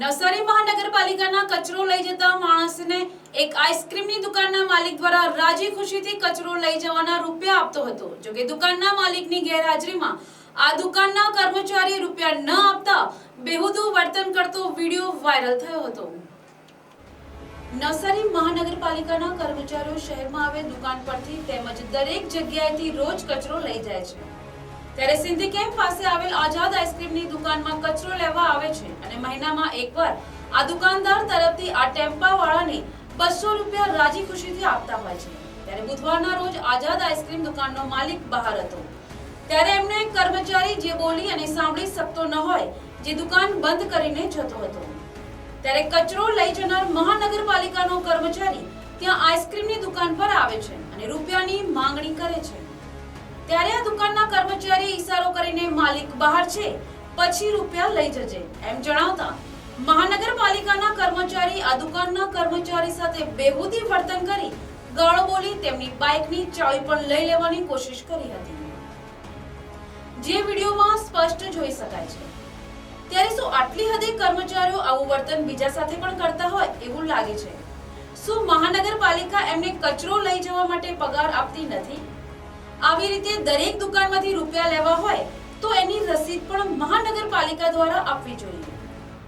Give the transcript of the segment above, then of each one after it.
નવસારી મહાનગરપાલિકાના કચરો લઈ જતા માણસને એક આઈસ્ક્રીમની દુકાનના માલિક દ્વારા રાજી ખુશીથી કચરો લઈ જવાના રૂપિયા આપતો હતો. જોકે દુકાનના માલિકની ગેરહાજરીમાં આ દુકાનના કર્મચારી રૂપિયા ન આપતા બેહુદુ વર્તન કરતો વીડિયો વાયરલ થયો હતો. નવસારી મહાનગરપાલિકાના કર્મચારીઓ શહેરમાં આવે દુકાન પરથી તેમજ દરેક જગ્યાએથી રોજ કચરો લઈ જાય છે. ત્યારે સિંધી કેમ્પ પાસે આવેલ આઝાદ આઈસ્ક્રીમની દુકાનમાં કચરો લેવા મહિનામાં એકવાર આ દુકાનદાર તરફથી આ ટેમ્પાવાળાને બસો રૂપિયા રાજી ખુશીથી આપતા હોય છે. ત્યારે બુધવારના રોજ આઝાદ આઈસ્ક્રીમ દુકાનનો માલિક બહાર હતો. ત્યારે એમને કર્મચારી જે બોલી અને સાંભળી શકતો ન હોય, જે દુકાન બંધ કરીને જતો હતો. ત્યારે કચરો લઈ જનાર મહાનગરપાલિકાનો કર્મચારી ત્યાં આઈસ્ક્રીમની દુકાન પર આવે છે અને રૂપિયાની માંગણી કરે છે. ત્યારે આ દુકાનના કર્મચારી ઈશારો કરીને માલિક બહાર છે પછી રૂપિયા લઈ જજે. એમ જણાવતા મહાનગરપાલિકાના કર્મચારી, આ દુકાનના કર્મચારી સાથે બેહુદી વર્તન કરી ગાળો બોલી તેમની બાઇકની ચાવી પણ લઈ લેવાની કોશિશ કરી હતી. જે વિડીયોમાં સ્પષ્ટ જોઈ શકાય છે. ત્યારે શું આટલી હદે કર્મચારીઓ આવું વર્તન બીજા સાથે પણ કરતા હોય એવું લાગે છે? શું મહાનગરપાલિકા એમને કચરો લઈ જવા માટે પગાર આપતી નથી? આવી રીતે દરેક દુકાનમાંથી રૂપિયા લેવા હોય તો એની મહાનગરપાલિકા દ્વારા આપવી જોઈએ.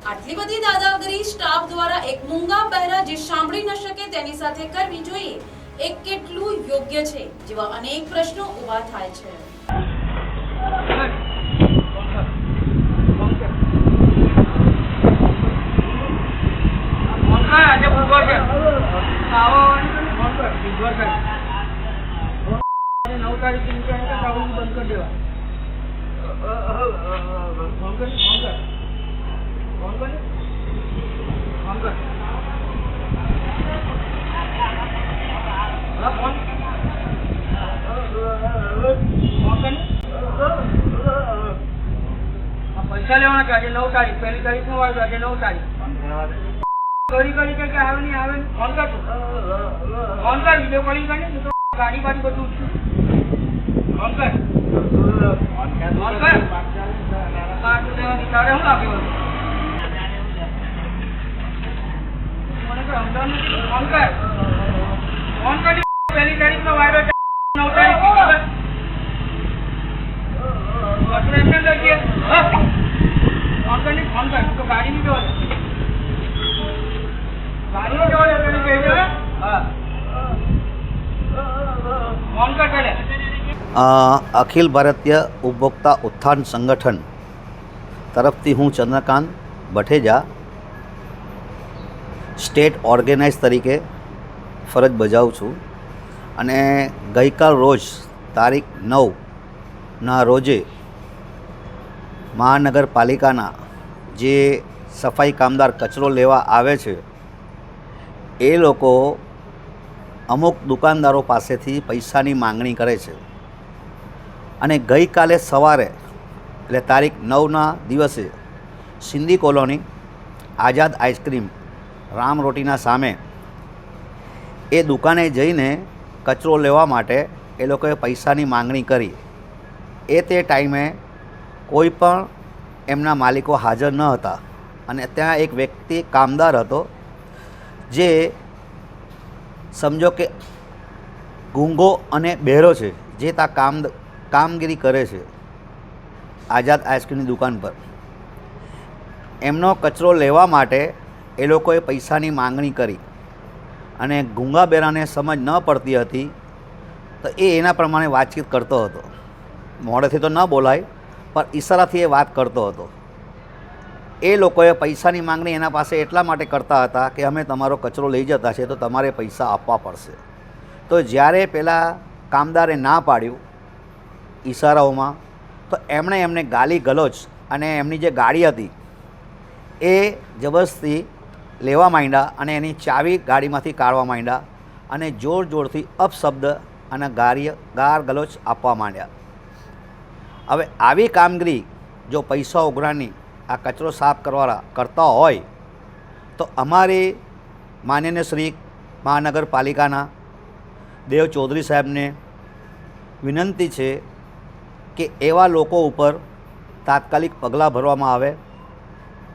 આટલી બધી દાદાગીરી સ્ટાફ દ્વારા એક મૂંગા બહેરા જે સાંભળી ન શકે તેની સાથે કરવી જોઈએ. એ કેટલું યોગ્ય છે જેવા અનેક પ્રશ્નો ઊભા થાય છે. નવ તારીખ બંધ કરી દેવા. પૈસા લેવાના કે આજે નવ તારીખ પહેલી તારીખનું આવ્યું આજે નવ તારીખ કરી કરી કે કે આવે નહીં આવે ફોન કર ફોન કર વીડિયો કોલિંગ કરી તો ગાડી બાડી બધું અખિલ ભારતીય ઉપભોક્તા ઉત્થાન સંગઠન તરફથી હું ચંદ્રકાંત ભઠેજા, સ્ટેટ ઓર્ગેનાઇઝ તરીકે ફરજ બજાવું છું. અને ગઈકાલ રોજ તારીખ નવના રોજે મહાનગરપાલિકાના જે સફાઈ કામદાર કચરો લેવા આવે છે, એ લોકો અમુક દુકાનદારો પાસેથી પૈસાની માંગણી કરે છે. અને ગઈકાલે સવારે એટલે તારીખ નવના દિવસે Sindhi colony Azad ice cream Ram રોટીના સામે એ દુકાને જઈને કચરો લેવા માટે એ લોકોએ પૈસાની માંગણી કરી. એ તે ટાઈમે કોઈ પણ એમના માલિકો હાજર ન હતા અને ત્યાં એક વ્યક્તિ કામદાર હતો જે સમજો કે ગૂંગો અને બહેરો છે, જે ત્યાં કામ, કામગીરી કરે છે. આઝાદ આઈસ્ક્રીમની દુકાન પર. એમનો કચરો લેવા માટે એ લોકોએ પૈસાની માંગણી કરી. અને ગુંગા બેરાને સમજ ન પડતી હતી, તો એ એના પ્રમાણે વાતચીત કરતો હતો. મોડેથી તો ન બોલાય, પણ ઈશારાથી એ વાત કરતો હતો. એ લોકોએ પૈસાની માંગણી એના પાસે એટલા માટે કરતા હતા કે અમે તમારો કચરો લઈ જતા છે તો તમારે પૈસા આપવા પડશે. તો જ્યારે પેલા કામદારે ના પાડ્યું, ઈશારાઓમાં તો એમણે એમને ગાલી ગલોચ અને એમની જે ગાડી હતી, એ જબરદસ્તી લેવા માંડ્યા અને એની ચાવી ગાડીમાંથી કાઢવા માંડ્યા અને જોર જોરથી અપશબ્દ અને ગારી, ગાર ગલોચ આપવા માંડ્યા. હવે આવી કામગીરી જો પૈસા ઉઘરાની આ કચરો સાફ કરવાળા કરતા હોય, તો અમારી માનનીય શ્રી મહાનગરપાલિકાના દેવ ચૌધરી સાહેબને વિનંતી છે કે એવા લોકો ઉપર તાત્કાલિક પગલાં ભરવામાં આવે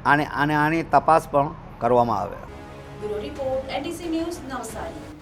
અને આને આની તપાસ પણ કરવામાં આવે. Report, NDC news Navsari.